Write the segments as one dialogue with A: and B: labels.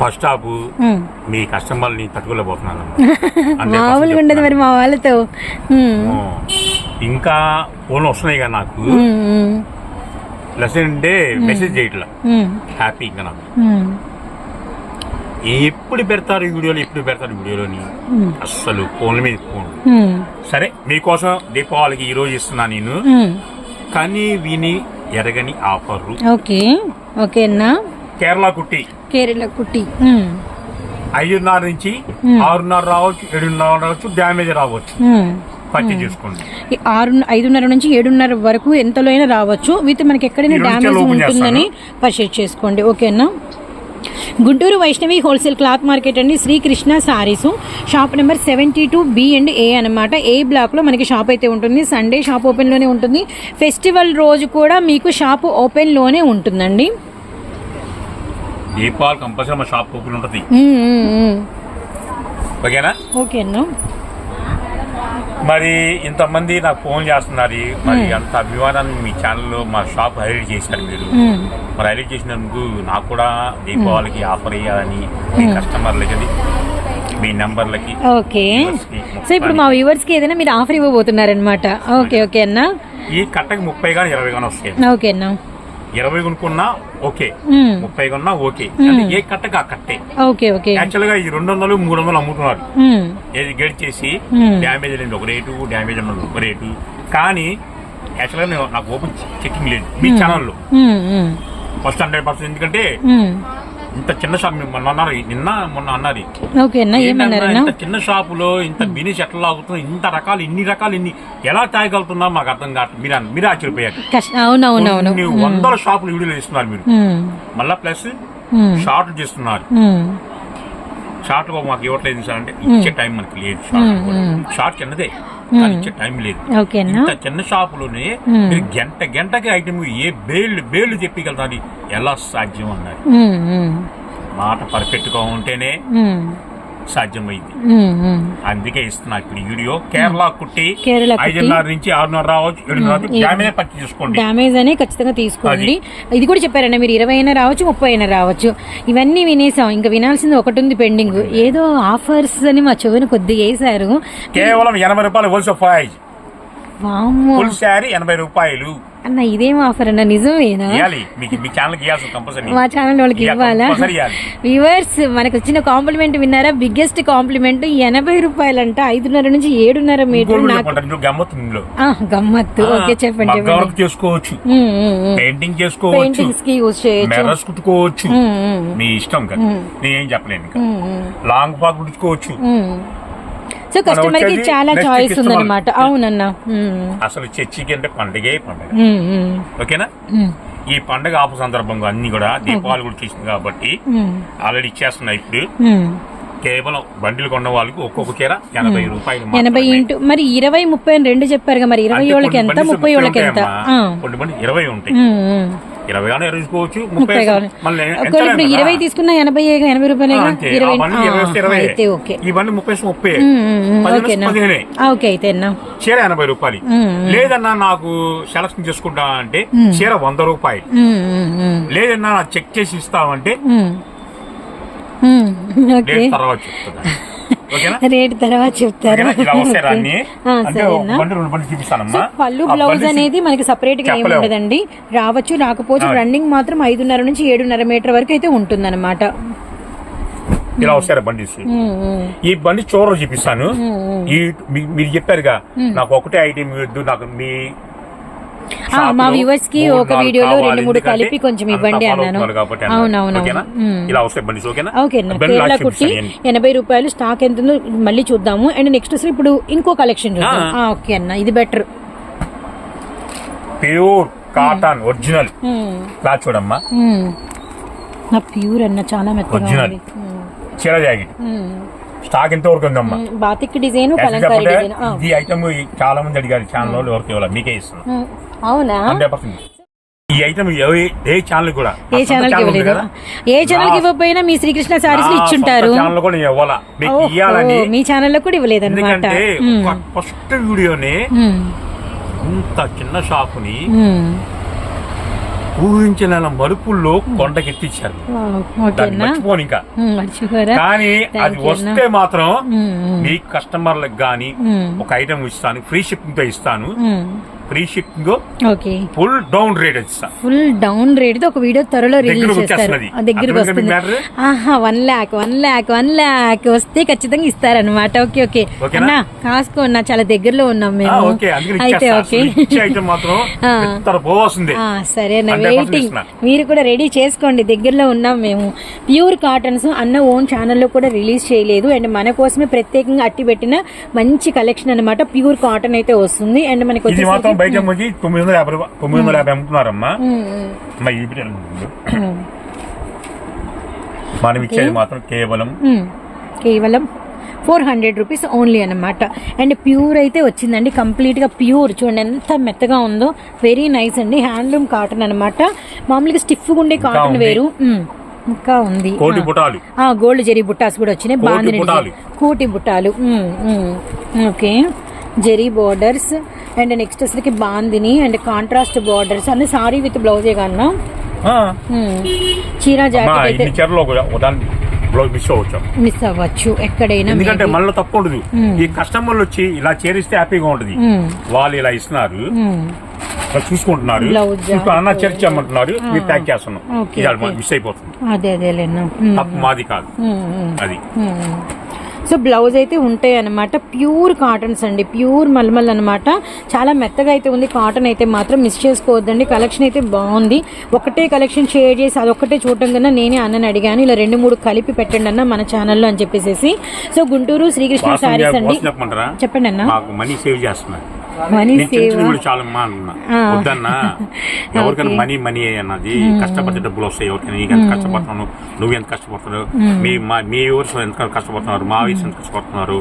A: First stop.
B: ఉమ్.
A: మీ కస్టమర్ని తట్టుకోలేకపోతున్నాను
B: మామూలుగా ఉండదు మరి మా వాళ్ళతో.
A: ఇంకా ఫోన్లు వస్తున్నాయి కదా నాకు. ప్లస్ ఏంటంటే మెసేజ్ చేయట్లా. హ్యాపీ ఇంకా నాకు. ఎప్పుడు పెడతారు ఈ వీడియోలు? ఎప్పుడు పెడతారు వీడియోలోని? అస్సలు ఫోన్ల మీద ఫోన్. సరే మీకోసం దీపావళికి ఈ రోజు ఇస్తున్నా నేను. కానీ విని ఎరగని ఆఫర్
B: ఓకే. ఓకే అన్నా.
A: కేరళ కుట్టి.
B: కేరళ కుట్టి.
A: ఐదున్నర నుంచి. ఆరున్నర రావచ్చు ఏడున్నర రావచ్చు డ్యామేజ్ రావచ్చు. చేసుకోండి.
B: ఈ ఆరు ఐదున్నర నుంచి ఏడున్నర వరకు ఎంతలో అయినా రావచ్చు. విత్ మనకి ఎక్కడైనా డ్యామేజ్ ఉంటుందని పర్చేజ్ చేసుకోండి. ఓకేనా Guntur Vaishnavi wholesale cloth market అండి. Srikrishna sarees. Shop number seventy two B and A అనమాట ఏ బ్లాక్లో మనకి షాప్ అయితే ఉంటుంది. సండే షాప్ ఓపెన్లోనే ఉంటుంది. ఫెస్టివల్ రోజు కూడా మీకు షాప్ ఓపెన్లోనే ఉంటుందండి.
A: దీపావళి కంపల్సరీ మా షాప్ ఓపెన్ ఉంటుంది. ఓకేనా?
B: ఓకేనా
A: మరి ఇంతమంది నాకు ఫోన్ చేస్తున్నారు. మరి అంత అభిమానాన్ని మీ ఛానల్లో మా షాప్ హైలైట్ చేశారు మీరు. మరి హైలైట్ చేసినందుకు నాకు కూడా దీపావళికి ఆఫర్ ఇవ్వాలని మీ కస్టమర్లకి మీ నెంబర్లకి
B: ఓకే. సో ఇప్పుడు మా వ్యూవర్స్కి ఏదైనా మీరు ఆఫర్ ఇవ్వబోతున్నారనమాట ఓకే ఓకే అన్నా.
A: ఈ కట్టకి ముప్పై కానీ ఇరవై కానీ వస్తాయి.
B: ఓకే అన్నా.
A: ఇరవై కొనుక్కున్నా ఓకే. ముప్పై కొన్నా ఓకే. ఏ కట్టకి ఆ కట్టే.
B: Okay okay.
A: యాక్చువల్గా ఈ రెండు వందలు మూడు వందలు అమ్ముతున్నారు. ఏది గెడ్ చేసి
B: Hmm.
A: డ్యామేజ్ లేని ఒక రేటు డ్యామేజ్ అన్నది ఒక రేటు. కానీ యాక్చువల్గా నేను నాకు ఓపెన్ చెకింగ్ లేదు. మీ ఛానల్లో ఫస్ట్ హండ్రెడ్ పర్సెంట్ ఎందుకంటే. ఇంత చిన్న షాప్ మొన్న అన్నారు. నిన్న మొన్న అన్నారు. ఇంత చిన్న షాపులో ఇంత బిజినెస్ ఎట్లా లాగుతుందో ఇంత రకాలు ఇన్ని రకాలు ఇన్ని. ఎలా తాగలుగుతుందో మాకు అర్థం కావట్లేదు మీరు మీరే ఆశ్చర్యపోయారు. వందల షాపులు వీడియోలు ఇస్తున్నారు మీరు. మళ్ళా ప్లస్
B: ఉమ్,
A: షార్ట్లు చేస్తున్నారు. షార్ట్ మాకు ఇవ్వట్లేదు సార్ అంటే ఇచ్చే టైం మనకి లేదు. షార్ట్. షార్ట్ చిన్నదే. కానీ ఇచ్చే టైం లేదు. ఇంత చిన్న షాపులోనే మీరు గంట గంటకి ఐటమ్ ఏ బేళ్ళు బేళ్ళు చెప్పగలుగుతారు ఎలా సాధ్యం అన్నారు. మాట పర్ఫెక్ట్గా ఉంటేనే సాధ్యమైంది. అందుకే ఇస్తున్నా ఇప్పుడు వీడియో. కేరళ కుట్టి. ఐదున్నర నుంచి ఆరున్నర రావచ్చు ఏడున్నర డ్యామేజ్ పర్చేజ్ చేసుకోండి.
B: డ్యామేజ్ అని ఖచ్చితంగా తీసుకోండి. ఇది కూడా చెప్పారన్న మీరు ఇరవై అయినా రావచ్చు ముప్పై అయినా రావచ్చు. ఇవన్నీ వినేసాం. ఇంకా వినాల్సింది ఒకటి ఉంది పెండింగ్ ఏదో ఆఫర్స్ అని మా చెవుని కొద్దిగా వేశారు.
A: కేవలం ఎనభై రూపాయలు హోల్సేల్ ప్రైజ్. ఫుల్ శారీ ఎనభై రూపాయలు.
B: అన్న ఇదేం ఆఫర్ అన్న? నిజమేనా?
A: మీ
B: ఛానల్ వాళ్ళకి ఇవ్వాలా. వ్యూవర్స్ మనకు వచ్చిన కాంప్లిమెంట్ విన్నారా? బిగ్గెస్ట్ కాంప్లిమెంట్ ఎనభై రూపాయలంట ఐదున్నర నుంచి ఏడున్నర మీటర్
A: గమ్మత్తు
B: ఓకే చెప్పండి
A: చేసుకోవచ్చు. పెయింటింగ్ చేసుకోవచ్చు.
B: పెయింటింగ్స్కి యూజ్ చేయొచ్చు.
A: మెరస్ కుట్టుకోవచ్చు. మీ ఇష్టం కదా. నేనేం చెప్పలేను లాంగ్ పాక్ కుట్టుకోవచ్చు.
B: సో
A: కస్టమర్కి
B: చాలా చాయిస్. ఉందన్నమాట. అవునన్నా.
A: అసలు చర్చికి అంటే పండగే. పండగ ఓకేనా? ఈ పండగ ఆపు సందర్భంగా అన్ని కూడా దీపావళి కూడా చేసింది కాబట్టి ఆల్రెడీ ఇచ్చేస్తున్నాయి ఇప్పుడు. కేవలం బండిలు కొన్న వాళ్ళకి ఒక్కొక్క చీర ఎనభై రూపాయలు
B: ఎనభై. ఇంటూ మరి ఇరవై ముప్పై రెండు చెప్పారుగా మరి. ఇరవై
A: కొన్ని
B: ఎంత ముప్పై వాళ్ళకి ఎంత
A: ఇరవై ఉంటాయి. ఇరవై కానీ ఇరవై
B: ముప్పై
A: మళ్ళీ
B: ఇప్పుడు ఇరవై తీసుకున్నా ఎనభై ఎనభై రూపాయలేగా?
A: అంతే.
B: ఇరవై ఓకే.
A: బండి ముప్పై ముప్పై. పదిహేను
B: ఓకే అయితే
A: చీర ఎనభై రూపాయలు. లేదన్నా నాకు సెలక్షన్ చేసుకుంటా అంటే చీర వంద రూపాయలు. లేదన్నా చెక్ చేసి ఇస్తామంటే తర్వాత చెప్తా ఓకేనా
B: రేట్ తర్వాత చెప్తారు?
A: ఇలా
B: పళ్ళు బ్లౌజ్ అనేది మనకి సపరేట్గా ఏమి. ఉండదండి. రావచ్చు రాకపోవచ్చు. రన్నింగ్ మాత్రం ఐదున్నర నుంచి ఏడున్నర మీటర్ వరకు అయితే ఉంటుందన్నమాట.
A: ఇలా వస్తాయి బండి
B: ఉమ్, ఉమ్,
A: ఈ బండి చూడరు చూపిస్తాను. ఈ మీరు చెప్పారుగా నాకు ఒకటే ఐటమ్ వద్దు నాకు మీ
B: మా
A: వ్యూవర్స్కి
B: ఒక వీడియోలో. రెండు మూడు కలిపి కొంచెం ఇవ్వండి అన్నాను. అవునవును.
A: ఓకేనా? ఇలా
B: కేరళ కుట్టి. ఎనభై రూపాయలు స్టాక్ ఎంత ఉందో మళ్ళీ చూద్దాము. అండ్ నెక్స్ట్ అసలు ఇప్పుడు ఇంకో కలెక్షన్ ఓకే అన్న ఇది better
A: pure cotton original. Cloth చూడమ్మా.
B: నా ప్యూర్ అన్న చాలా మెత్తగా ఉమ్,
A: చీర జాకెట్. స్టాక్ ఎంత వరకు ఉందమ్మా?
B: Batik design kalamkari design.
A: ఇది ఐటమ్ చాలా మంది అడిగారు ఛానల్ వాళ్ళు ఎవరికి ఇవ్వాలి మీకే ఇస్తున్నా.
B: ఉమ్, అవునా?
A: Hundred percent. ఈ ఐటమ్ ఏ ఛానల్ కూడా?
B: ఏ ఛానల్ ఇవ్వలేదు. ఏ ఛానల్కి ఇవ్వకపోయినా మీ శ్రీకృష్ణ సారీస్ ఇచ్చుంటారు.
A: ఛానల్ కూడా ఇవ్వాలా? మీకు ఇవ్వాలని
B: మీ ఛానల్లో కూడా ఇవ్వలేదు అనమాట
A: ఫస్ట్ వీడియోనే ఇంత చిన్న షాపుని ఊహించిన మరుపుల్లో కొండకెత్తిచ్చారు. మర్చిపోను ఇంకా. కానీ అది వస్తే మాత్రం మీ కస్టమర్లకు గాని ఒక ఐటమ్ ఇస్తాను ఫ్రీ షిప్పింగ్తో ఇస్తాను. Free shipping
B: okay.
A: Full down rate
B: full down rate ఒక వీడియో త్వరలో రిలీజ్ చేస్తారు. దగ్గరకు వస్తుంది? ఆహా one lakh one lakh one lakh వస్తే ఖచ్చితంగా ఇస్తారనమాట ఓకే ఓకే? అన్నా కాసుకో అన్నా చాలా దగ్గరలో ఉన్నాం మేము. అయితే. ఓకే. సరే అన్న
A: 100%
B: వెయిటింగ్. మీరు కూడా రెడీ చేసుకోండి దగ్గరలో ఉన్నాం మేము. ప్యూర్ కాటన్స్ అన్న ఓన్ ఛానల్లో కూడా రిలీజ్ చేయలేదు. అండ్ మన కోసమే ప్రత్యేకంగా అట్టి పెట్టిన మంచి కలెక్షన్ అన్నమాట. ప్యూర్ కాటన్ అయితే వస్తుంది. అండ్ మనకి వచ్చేసరికి
A: బయట అమ్మకి తొమ్మిది వందల యాభై తొమ్మిది వందల యాభై అమ్ముతున్నారమ్మా. అమ్మా, ఈ. మనం ఇచ్చేది మాత్రం కేవలం.
B: కేవలం ఫోర్ హండ్రెడ్ రూపీస్ ఓన్లీ అనమాట అండ్ ప్యూర్ అయితే వచ్చిందండి. కంప్లీట్గా ప్యూర్. చూడండి ఎంత మెత్తగా ఉందో. వెరీ నైస్ అండి. హ్యాండ్లూమ్ కాటన్ అనమాట మామూలుగా స్టిఫ్గా ఉండే కాటన్. వేరు. ఇంకా ఉంది. గోల్డ్ జరీ బుట్టాస్ కూడా వచ్చినాయి. బాగుంది. కోటి బుట్టాలు. Okay. Zari borders. And next వచ్చరికి బాందిని అండ్ కాంట్రాస్ట్ బోర్డర్స్ అన్ని సారీ విత్ బ్లౌజే కన్నా. చీర జాకెట్ అయితే
A: బ్లౌజ్ మిస్ అవ్వచ్చు.
B: మిస్ అవ్వచ్చు ఎక్కడైనా
A: ఎందుకంటే. మనలో తప్పు ఉండదు. ఈ కస్టమర్లు వచ్చి ఇలా చేరిస్తే హ్యాపీగా ఉంటది. వాళ్ళు ఇలా ఇస్తున్నారు. చూసుకుంటున్నారు. అన్న చర్చ అమ్మంటున్నారు మీరు ప్యాక్ చేస్తున్నాం. ఇది. మిస్ అయిపోతుంది.
B: అదే అదేలేనా?
A: తప్పు మాది కాదు. అది.
B: సో బ్లౌజ్ అయితే ఉంటాయి అనమాట ప్యూర్ కాటన్స్ అండి. ప్యూర్ మల్మల్ అనమాట చాలా మెత్తగా అయితే ఉంది. కాటన్ అయితే మాత్రం మిస్ చేసుకోవద్దండి. కలెక్షన్ అయితే బాగుంది. ఒకటే కలెక్షన్ షేర్ చేసి అదొక్కటే చూడటం కన్నా నేనే అన్నని అడిగాను. ఇలా రెండు మూడు కలిపి పెట్టండి అన్న మన ఛానల్లో అని చెప్పేసి సో గుంటూరు శ్రీకృష్ణ శారీస్ అండి. చెప్పండి అన్న.
A: మనీ సేవ్ చేస్తున్నారు.
B: మనీ
A: నేను చిన్న
B: సేవ్.
A: చిన్న కూడా చాలా అమ్మా అన్నా
B: ఆ.
A: వద్దన్నా ఎవరికైనా. మనీ మనీ అన్నది కష్టపడితే డబ్బులు వస్తాయి. ఎవరికైనా నీకు ఎంత కష్టపడుతున్నాను నువ్వు ఎంత కష్టపడుతున్నావు మీ మా మీ ఊరు ఎంత కష్టపడుతున్నారు మా వయసు ఎంత కష్టపడుతున్నారు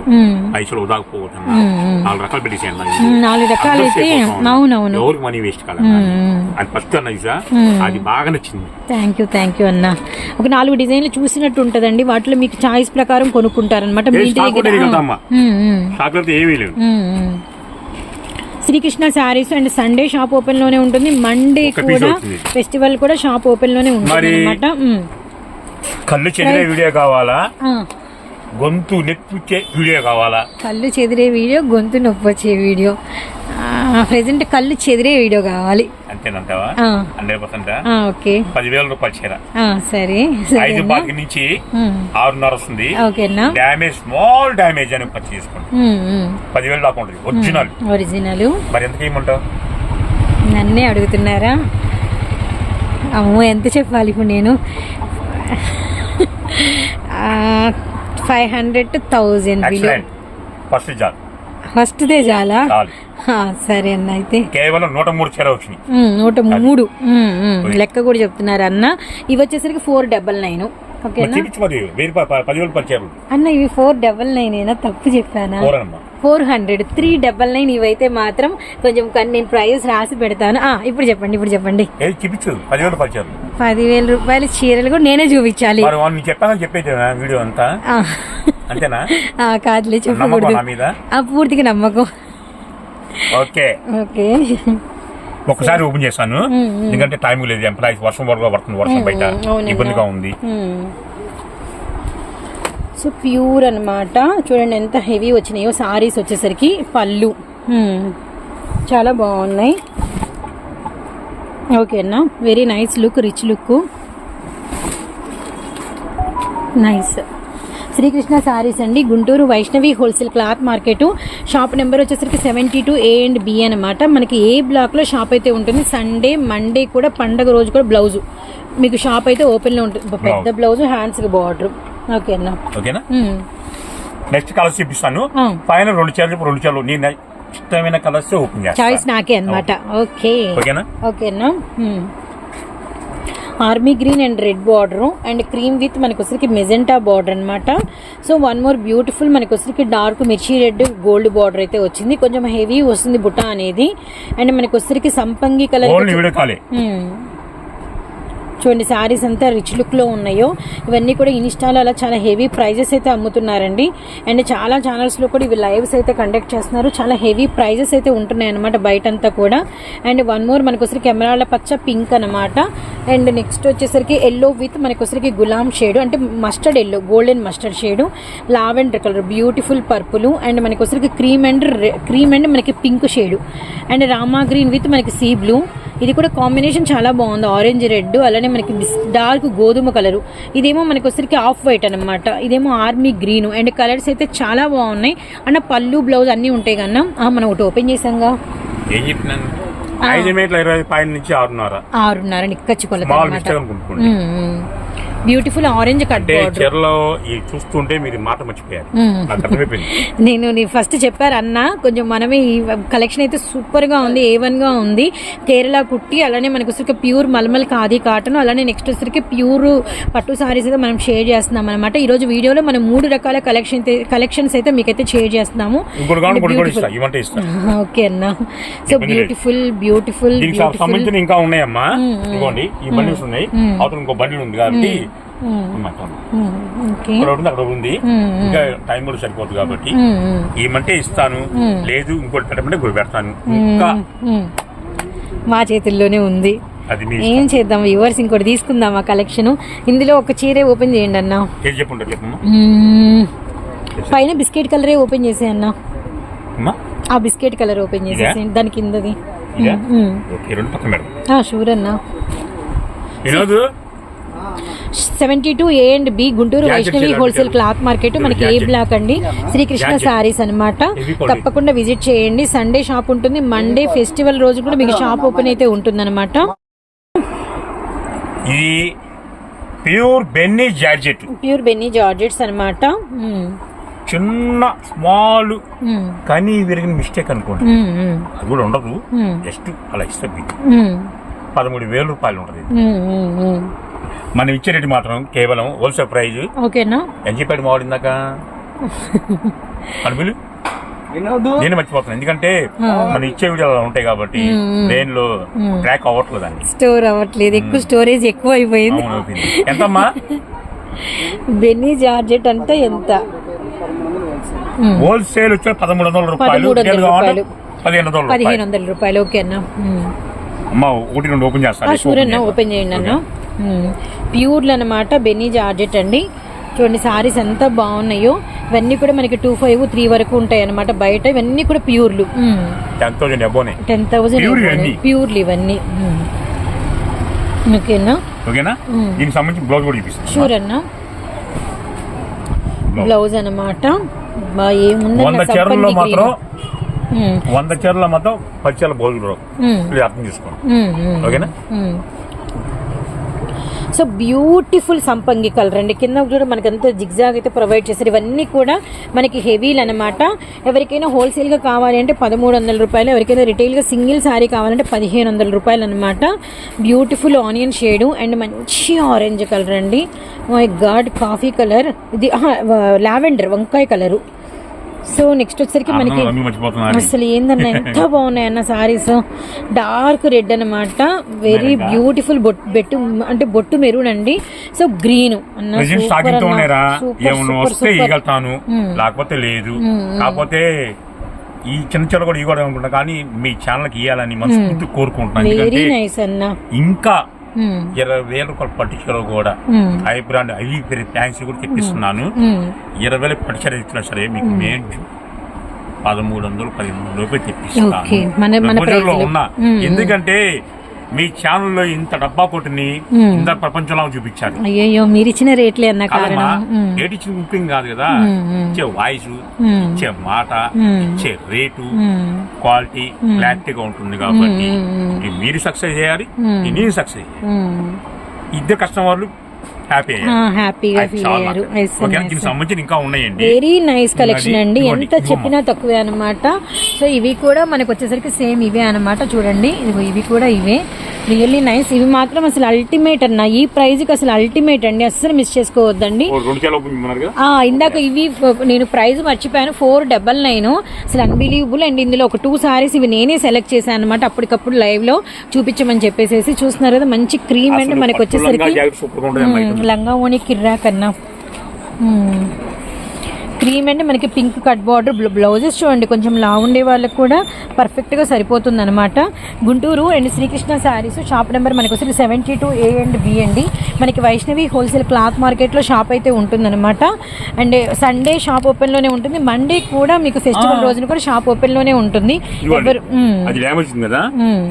A: పైసలు ఉదాకపోతున్నా నాలుగు రకాలు పెట్టేసేయండి
B: నాలుగు రకాలు అయితే. అవునవును.
A: ఎవరికి మనీ వేస్ట్ కాదు అది ఫస్ట్ అన్న చూసా? అది బాగా నచ్చింది.
B: థ్యాంక్ యూ థ్యాంక్ యూ అన్న. ఒక నాలుగు డిజైన్లు చూసినట్టు ఉంటదండి. వాటిలో మీకు చాయిస్ ప్రకారం కొనుక్కుంటారనమాట మీ ఇంటి దగ్గర.
A: చాక్లెట్ ఏమీ
B: మ్మ్. Srikrishna sarees and Sunday shop ఓపెన్లోనే ఉంటుంది. మండే కూడా. ఫెస్టివల్ కూడా షాప్ ఓపెన్లోనే ఉంటుంది అనమాట
A: కళ్ళు చెదిరే వీడియో కావాలా? గొంతు నెప్పిచ్చే వీడియో కావాలా?
B: కళ్ళు చెదిరే వీడియో గొంతు నొప్పి వచ్చే వీడియో. ప్రెసెంట్ కళ్ళు చెదిరే వీడియో కావాలి.
A: అంతేనంటావా?
B: ఆ.
A: Hundred percent?
B: ఓకే.
A: పదివేల రూపాయలు చీర.
B: సరే.
A: ఐదు నుంచి. ఆరున్నర వస్తుంది.
B: ఓకేనా
A: డ్యామేజ్ స్మాల్ అని. పదివేలు దాకా ఉంటుంది. ఒరిజినల్.
B: ఒరిజినల్.
A: మరి ఏమంటావు
B: నన్నే అడుగుతున్నారా? అమ్మో ఎంత చెప్పాలి ఇప్పుడు నేను? Five hundred thousand
A: first job
B: ఫస్ట్దే చాలా?
A: చాలు.
B: సరే అన్న అయితే.
A: కేవలం నూట మూడు చీర వచ్చినాయి.
B: నూట మూడు. లెక్క కూడా చెప్తున్నారు అన్న. ఇవి వచ్చేసరికి ఫోర్ డబల్ నైన్. అన్న ఇవి ఫోర్ డబల్ నైన్ అయినా తప్పు చెప్పానా? Four hundred. Three double nine ఇవైతే మాత్రం కొంచెం నేను ప్రైస్ రాసి పెడతాను. ఆ, ఇప్పుడు చెప్పండి ఇప్పుడు చెప్పండి.
A: పదివేలు
B: రూపాయల చీరలు కూడా నేనే చూపించాలి.
A: చెప్పేది వీడియో అంతా. అంతేనా?
B: కాదులే చెప్పకూడదు పూర్తిగా నమ్మకం.
A: ఓకే.
B: ఓకే.
A: ఒకసారి ఓపెన్ చేశాను. ఎందుకంటే టైం లేదు ఎంప్లాయీస్ వర్షం వరకు పడుతుంది వర్షం బయట. ఇబ్బందిగా ఉంది.
B: సో ప్యూర్ అన్నమాట. చూడండి ఎంత హెవీ వచ్చినాయో సారీస్ వచ్చేసరికి పళ్ళు. చాలా బాగున్నాయి. ఓకేనా very nice look rich look nice Srikrishna sarees అండి. Guntur Vaishnavi wholesale cloth market. Shop number వచ్చేసరికి seventy two A and B అనమాట మనకి ఏ బ్లాక్లో షాప్ అయితే ఉంటుంది సండే మండే కూడా పండగ రోజు కూడా బ్లౌజు. మీకు షాప్ అయితే ఓపెన్లో ఉంటుంది పెద్ద బ్లౌజ్. హ్యాండ్స్కి బార్డర్. ఓకేనా?
A: ఓకేనా. నెక్స్ట్ కలర్స్ చూపిస్తాను. పైన రెండు చీరలు రెండు చీరలు. నేను ఇష్టమైన కలర్స్ ఓపెన్
B: చాయిస్
A: చేస్తాను
B: నాకే అనమాట ఓకే.
A: ఓకేనా?
B: ఓకేనా army green and red border and cream with మనకు వచ్చరికి మెజెంటా బార్డర్ అనమాట సో వన్ మోర్ బ్యూటిఫుల్ మనకు వచ్చరికి డార్క్ మిర్చి రెడ్ గోల్డ్ బార్డర్ అయితే వచ్చింది. కొంచెం హెవీ వస్తుంది బుట్ట అనేది. అండ్ మనకు వచ్చరికి సంపంగి కలర్ చూడండి శారీస్ అంతా రిచ్ లుక్లో ఉన్నాయో ఇవన్నీ కూడా ఇన్స్టాలో అలా చాలా హెవీ ప్రైజెస్ అయితే అమ్ముతున్నారండి. అండ్ చాలా ఛానల్స్లో కూడా ఇవి లైవ్స్ అయితే కండక్ట్ చేస్తున్నారు. చాలా హెవీ ప్రైజెస్ అయితే ఉంటున్నాయి అనమాట బయటంతా కూడా. అండ్ వన్ మోర్ మనకొసరి కెమెరాల పచ్చ పింక్ అనమాట అండ్ నెక్స్ట్ వచ్చేసరికి ఎల్లో విత్ మనకొసరికి గులాం షేడ్ అంటే mustard yellow golden mustard shade lavender colour beautiful purple and మనకొసరికి cream and cream and మనకి pink shade and Rama green with మనకి సీ బ్లూ ఇది కూడా కాంబినేషన్ చాలా బాగుంది. ఆరెంజ్ రెడ్ అలానే మనకి డార్క్ గోధుమ కలరు. ఇదేమో మనకి వచ్చరికి ఆఫ్ వైట్ అనమాట ఇదేమో ఆర్మీ గ్రీన్. అండ్ కలర్స్ అయితే చాలా బాగున్నాయి. అండ్ పళ్ళు బ్లౌజ్ అన్నీ ఉంటాయి కన్నా. మనం ఒకటి ఓపెన్ చేసాంగా
A: ఏం చెప్పినాను? ఐదు మీటర్ల ఇరవై పైన నుంచి ఆరున్నర
B: ఆరున్నర నిక్కచ్చి కొలత బ్యూటిఫుల్ ఆరెంజ్ కట్
A: అంటే
B: బార్డర్.
A: చీరలో ఈ చూస్తుంటే మీరు మాట మర్చిపోయారు.
B: మ్మ్.
A: నాకు అర్థమైపోయింది.
B: నేను నీ ఫస్ట్ చెప్పారు అన్న కొంచెం మనమే ఈ కలెక్షన్ అయితే సూపర్గా ఉంది ఏ వన్గా ఉంది. కేరళ కుట్టి అలానే మనకు వచ్చరికి ప్యూర్ మల్మల్ ఖాదీ కాటన్ అలానే నెక్స్ట్ వచ్చరికి ప్యూర్ పట్టు సారీస్ అయితే మనం షేర్ చేస్తున్నాం అనమాట ఈ రోజు వీడియోలో మనం మూడు రకాల కలెక్షన్ కలెక్షన్స్ అయితే మీకైతే షేర్ చేస్తున్నాము. ఓకే అన్న. సో. బ్యూటిఫుల్ బ్యూటిఫుల్
A: సంబంధించిన ఇంకా ఉన్నాయమ్మా. ఈ బండిల్స్ ఉన్నాయి. అవతల ఇంకో బండిల్ ఉంది కాబట్టి ఒకటి ఉంది, అక్కడ ఉంది. ఇంకా టైం కూడా సరిపోతుంది కాబట్టి ఏమంటే ఇస్తాను. లేదు ఇంకోటి పెట్టమంటే పెడతాను. ఇంకా
B: మా చేతుల్లోనే ఉంది. ఏం చేద్దాం? వ్యూవర్స్ ఇంకోటి తీసుకుందాం ఆ కలెక్షన్? ఇందులో ఒక చీరే ఓపెన్ చేయండి అన్న. పైన బిస్కెట్ కలరే ఓపెన్ చేసే అన్న. ఆ బిస్కెట్ కలర్ ఓపెన్ చేసేసి దాని కిందది. షూర్ అన్న. Seventy two A and B Guntur Vaishnavi wholesale. Cloth market మనకి ఏ. బ్లాక్ అండి? శ్రీకృష్ణ. సారీస్
A: quality.
B: తప్పకుండా విజిట్ చేయండి. సండే షాప్ ఉంటుంది. మండే ఫెస్టివల్ రోజు కూడా మీకు షాప్ ఓపెన్ అయితే ఉంటుంది అనమాట
A: ఇది ప్యూర్ బెన్నీ జార్జెట్.
B: ప్యూర్ బెన్నీ జార్జెట్స్ అనమాట
A: చిన్న స్మాల్ కానీ విరిగిన మిస్టేక్ అనుకోండి. అది కూడా ఉండదు. జస్ట్ అలా ఇస్తే పదమూడు వేల రూపాయలు ఉంటుంది. మనం ఇచ్చే రేటు మాత్రం కేవలం హోల్సేల్ ప్రైజ్
B: ఓకేనా?
A: ఎంత చెప్పాడు మావాడు ఇందాక. అనుకులు నేను మర్చిపోతున్నాను ఎందుకంటే మనం ఇచ్చే వీడియోలు అలా ఉంటాయి కాబట్టి బ్రెయిన్లో ట్రాక్ అవ్వట్లేదు అండి
B: స్టోర్ అవ్వట్లేదు. ఎక్కువ స్టోరేజ్ ఎక్కువ అయిపోయింది.
A: ఎంతమ్మా?
B: బెన్నీ జార్జెట్ అంటే ఎంత?
A: హోల్సేల్ వచ్చే పదమూడు వందల రూపాయలు. పదిహేను వందల
B: పదిహేను
A: రూపాయలు.
B: వందల రూపాయలు ఓకే అన్న
A: అమ్మ ఒకటి రెండు ఓపెన్ చేస్తాను
B: ఓపెన్ చేయండి. అన్న. ప్యూర్లు అనమాట బెన్నీ జార్జెట్ అండి. చూడండి సారీస్ ఎంత బాగున్నాయో. ఇవన్నీ కూడా మనకి టూ ఫైవ్ త్రీ వరకు ఉంటాయి అనమాట బయట. ఇవన్నీ కూడా ప్యూర్లు.
A: Ten thousand.
B: ప్యూర్లు ఇవన్నీ. ఓకేనా?
A: ఓకేనా? దీనికి సంబంధించి బ్లౌజ్ కూడా చూపిస్తాను.
B: షూర్ అన్న బ్లౌజ్ అనమాట
A: వంద చీరల్లో మాత్రం
B: గ్రీన్.
A: వంద చీరల్లో మాత్రం పది చీరల బ్లౌజ్ అర్థం చేసుకోండి. ఓకేనా?
B: సో బ్యూటిఫుల్ సంపంగి కలర్ అండి కింద కూడా మనకి అంత జిగ్జాగ్ అయితే ప్రొవైడ్ చేశారు. ఇవన్నీ కూడా మనకి హెవీలు అనమాట ఎవరికైనా హోల్సేల్గా కావాలి అంటే పదమూడు వందల రూపాయలు ఎవరికైనా రిటైల్గా సింగిల్ శారీ కావాలంటే పదిహేను వందల రూపాయలు అనమాట బ్యూటిఫుల్ ఆనియన్ షేడు అండ్ మంచి ఆరెంజ్ కలర్ అండి. My god coffee colour. ఇది లావెండర్ వంకాయ కలరు. సో నెక్స్ట్ వచ్చేసరికి మనకి అసలు ఏందన్న ఎంత బాగున్నాయి అన్న సారీస్ డార్క్ రెడ్ అన్నమాట. వెరీ? బ్యూటిఫుల్ బొట్టు అంటే బొట్టు మెరూన్ అండి సో గ్రీన్ అన్న.
A: వస్తే. ఇగలుతాను లేకపోతే లేదు. కాకపోతే ఈ చిన్న చిన్న కూడా ఇవ్వడం అనుకుంటా కానీ మీ ఛానల్కి ఇవ్వాలని మనస్ఫూర్తి కోరుకుంటున్నాను.
B: వెరీ
A: ఎందుకంటే
B: నైస్ అన్న.
A: ఇంకా. ఇరవై వేల రూపాయల పట్టు చీరలు కూడా. హై బ్రాండ్ హై ఫ్యాన్సీ కూడా తెప్పిస్తున్నాను
B: మ్మ్.
A: ఇరవై వేల పట్టు చీర ఇచ్చినా సరే మీకు మేము పదమూడు వందలు పదిహేను వందల రూపాయలు
B: ఓకే.
A: తెప్పిస్తాను
B: మన- మన
A: రోజుల్లో
B: ప్రైస్లో.
A: ఉన్నా
B: మ్మ్.
A: ఎందుకంటే మీ ఛానల్లో ఇంత డబ్బా కొట్టుని. ఇంత ప్రపంచంలో చూపించారు
B: అయ్యయ్యో మీరు ఇచ్చిన రేట్లే అన్న కారణం.
A: రేట్ ఇచ్చిన ముఖ్యం కాదు కదా. ఇచ్చే వాయిస్. ఇచ్చే మాట. ఇచ్చే రేటు. క్వాలిటీ క్లారిటీగా ఉంటుంది కాబట్టి మీరు సక్సెస్ చేయాలి నేను సక్సెస్ చేయాలి. ఇద్దరు కస్టమర్లు హ్యాపీ
B: హ్యాపీగా ఫీల్ అయ్యారు. ఎస్
A: ఓకే దీనికి సంబంధించి ఇంకా ఉన్నాయండి.
B: వెరీ నైస్ కలెక్షన్ అండి. ఎంత. చెప్పినా తక్కువే అనమాట సో ఇవి కూడా మనకు వచ్చేసరికి సేమ్ ఇవే అనమాట చూడండి ఇదిగో ఇవి కూడా ఇవే. రియల్లీ నైస్ ఇవి మాత్రం అసలు అల్టిమేట్ అన్న. ఈ ప్రైస్కి అసలు అల్టిమేట్ అండి. అస్సలు మిస్ చేసుకోవద్దండి. ఇందాక ఇవి నేను ప్రైస్ మర్చిపోయాను. ఫోర్ డబల్ నైన్ అసలు అన్బిలీవబుల్ అండ్. ఇందులో ఒక టూ సారీస్ ఇవి నేనే సెలెక్ట్ చేశాను అనమాట అప్పటికప్పుడు లైవ్లో. చూపించమని చెప్పేసి చూస్తున్నారు కదా మంచి క్రీమ్ అండ్ మనకి వచ్చేసరికి.
A: జాకెట్ సూపర్ ఉంటుంది అమ్మా
B: మ్మ్, లంగా ఓణి కిర్రా కన్నా మ్మ్. క్రీమ్ అండి మనకి పింక్ కట్ బార్డర్ బ్లౌజెస్ చూడండి కొంచెం లా ఉండే వాళ్ళకి కూడా పర్ఫెక్ట్గా సరిపోతుంది అనమాట Guntur and Srikrishna sarees shop number మనకి వచ్చి seventy two A and B అండి. మనకి వైష్ణవి హోల్సేల్ క్లాత్ మార్కెట్లో షాప్ అయితే ఉంటుందన్నమాట. అండ్ సండే షాప్ ఓపెన్లోనే ఉంటుంది. మండే కూడా మీకు ఫెస్టివల్ రోజున కూడా షాప్ ఓపెన్లోనే ఉంటుంది. ఎవరు.
A: అది డ్యామేజ్ ఉంది కదా?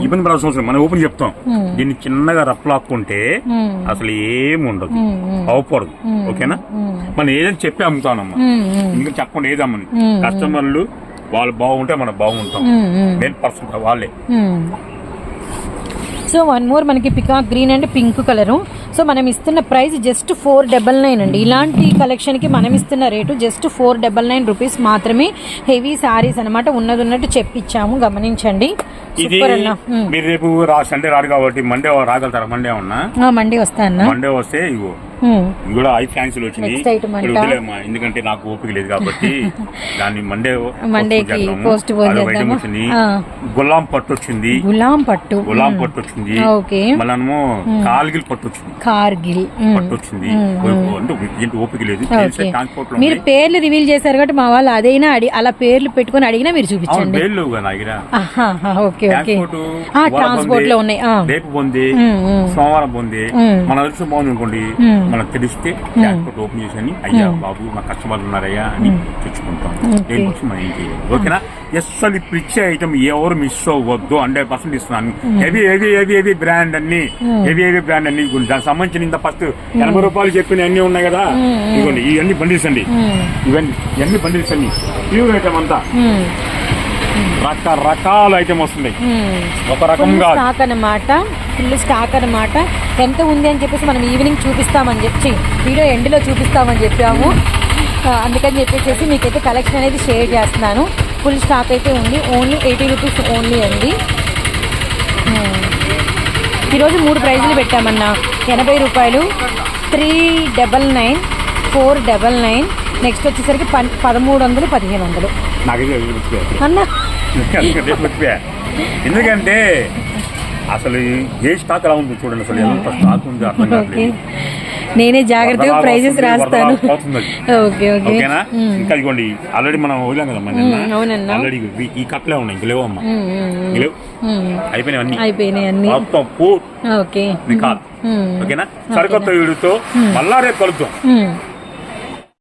A: ఇబ్బంది పడాల్సిన అవసరం లేదు. మనం ఓపెన్ చెప్తాం. దీన్ని చిన్నగా రఫ్ లాక్కుంటే అసలు ఏమి ఉండదు. అవపడదు ఓకేనా? మనం ఏదైనా చెప్పి అమ్ముతానమ్మా. ఇంకా చెప్పకుండా ఏది అమ్మని. కస్టమర్లు వాళ్ళు బాగుంటే మనం బాగుంటాం. మెయిన్ పర్సన్ వాళ్ళే.
B: సో వన్ మోర్ మనకి peacock green and pink colour. So మనం ఇస్తున్న price just four double nine అండి. ఇలాంటి కలెక్షన్కి మనం ఇస్తున్న rate just four double nine rupees మాత్రమే హెవీ సారీస్ అనమాట ఉన్నది ఉన్నట్టు చెప్పిచ్చాము. గమనించండి.
A: ఇది. మీరు రేపు సండే రాడు కాబట్టి మండే రాగలుగుతారా? మండే ఉన్నా
B: ఆ, మండి వస్తా అన్న.
A: మండే వస్తే ఇగో. ఇవి కూడా ఐ. ఇప్పుడు వదిలేమ్మా ఎందుకంటే నాకు ఓపిక లేదు కాబట్టి దాన్ని మండే
B: మండేకి post పోన్ చేద్దామా?
A: గులాం పట్టు వచ్చింది.
B: గులాం పట్టు.
A: గులాం పట్టు వచ్చింది.
B: ఓకే.
A: మళ్ళీ కాల్గిల్ పట్టు వచ్చింది.
B: కార్గిల్.
A: పట్టు వచ్చింది. అంటే ఓపిక లేదు? ట్రాన్స్పోర్ట్
B: మీరు పేర్లు రివీల్ చేశారు కాబట్టి మా వాళ్ళు అదైనా అలా పేర్లు పెట్టుకొని అడిగినా మీరు చూపించండి. ఆహా, ఓకే ఓకే. ట్రాన్స్పోర్ట్లో ఉన్నాయి.
A: రేపు పొంది. సోమవారం పొంది. మన అదృష్టం బాగుంది అనుకోండి. మనకు తెలిస్తే ట్రాన్స్పోర్ట్ ఓపెన్ చేసి అయ్యా బాబు మా కస్టమర్లు ఉన్నారయ్యా అని తెచ్చుకుంటాం. దేనికోసం మనం ఏం చేయాలి? ఓకేనా? అసలు ఇప్పుడు ఇచ్చే ఐటమ్ ఎవరు మిస్ అవ్వద్దు హండ్రెడ్ పర్సెంట్ ఇస్తున్నాను. Heavy heavy heavy heavy brand అన్ని హెవీ హెవీ బ్రాండ్ అన్ని. దానికి సంబంధించిన ఇంత ఫస్ట్ ఎనభై రూపాయలు చెప్పిన అన్ని ఉన్నాయి కదా? ఇదిగోండి ఇవన్నీ బండిల్స్ అండి ఇవన్నీ ఇవన్నీ బండిల్స్ అన్ని ప్యూర్ ఐటమ్ అంతా. రకరకాల ఐటమ్ వస్తున్నాయి. ఒక రకం
B: ఫుల్
A: కాదు
B: ఫుల్ స్టాక్ అన్నమాట. ఎంత ఉంది అని చెప్పేసి మనం ఈవినింగ్ చూపిస్తామని చెప్పి వీడియో ఎండ్లో చూపిస్తామని చెప్పాము. అందుకని చెప్పేసి మీకైతే కలెక్షన్ అనేది షేర్ చేస్తున్నాను. ఫుల్ స్టాక్ అయితే ఉంది. ఓన్లీ ఎయిటీ రూపీస్ ఓన్లీ అండి. మ్మ్. ఈరోజు మూడు ప్రైజులు పెట్టామన్నా. ఎనభై రూపాయలు. Three double nine four double nine. Next వచ్చేసరికి పన్ పదమూడు వందలు పదిహేను వందలు. అన్న.
A: ఎందుకంటే అసలు ఏ స్టాక్ ఎలా ఉంది చూడండి అసలు ఎంత స్టాక్ ఉంది అర్థం కావట్లేదు.
B: నేనే జాగ్రత్తగా ప్రైజెస్ రాస్తాను. Okay okay.
A: ఓకేనా? ఇంకా ఇదిగోండి ఆల్రెడీ మనం వదిలాం కదా మన
B: మ్మ్, అవునన్నా.
A: ఆల్రెడీ ఈ కట్లే ఉన్నాయి ఇంక లేవమ్మా. లేవు. అయిపోయినాయి అన్ని.
B: అయిపోయినాయి అన్ని.
A: మొత్తం
B: ఓకే.
A: ఓకేనా? సరికొత్త వీడితో మళ్ళా రేపు కలుద్దాం.